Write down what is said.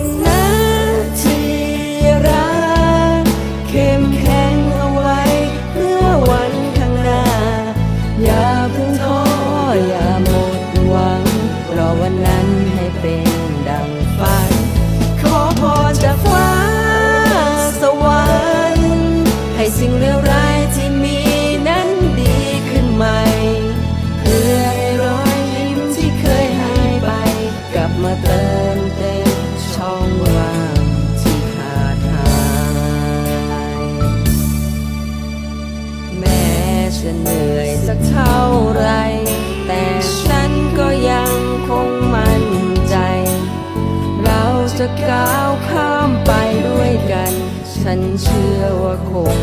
นนะที่รักเข้มแข็งเอาไว้เพื่อวันข้างหน้า อย่าเพิ่งท้ออย่าหมดหวัง รอวันนั้นให้เป็นดังฝัน ขอพรจากฟ้าสวรรค์ให้สิ่งเลวร้ายที่มีนั้นดีขึ้นใหม่เพื่อให้รอยยิ้มที่เคยหายไป กลับมาเติมเต็ม ช่องว่างที่ขาดหายแม้จะเหนื่อยสักเท่าไร แต่ฉันก็ยังคงมั่นใจ เราจะก้าวข้ามไปด้วยกัน ฉันเชื่อว่าคง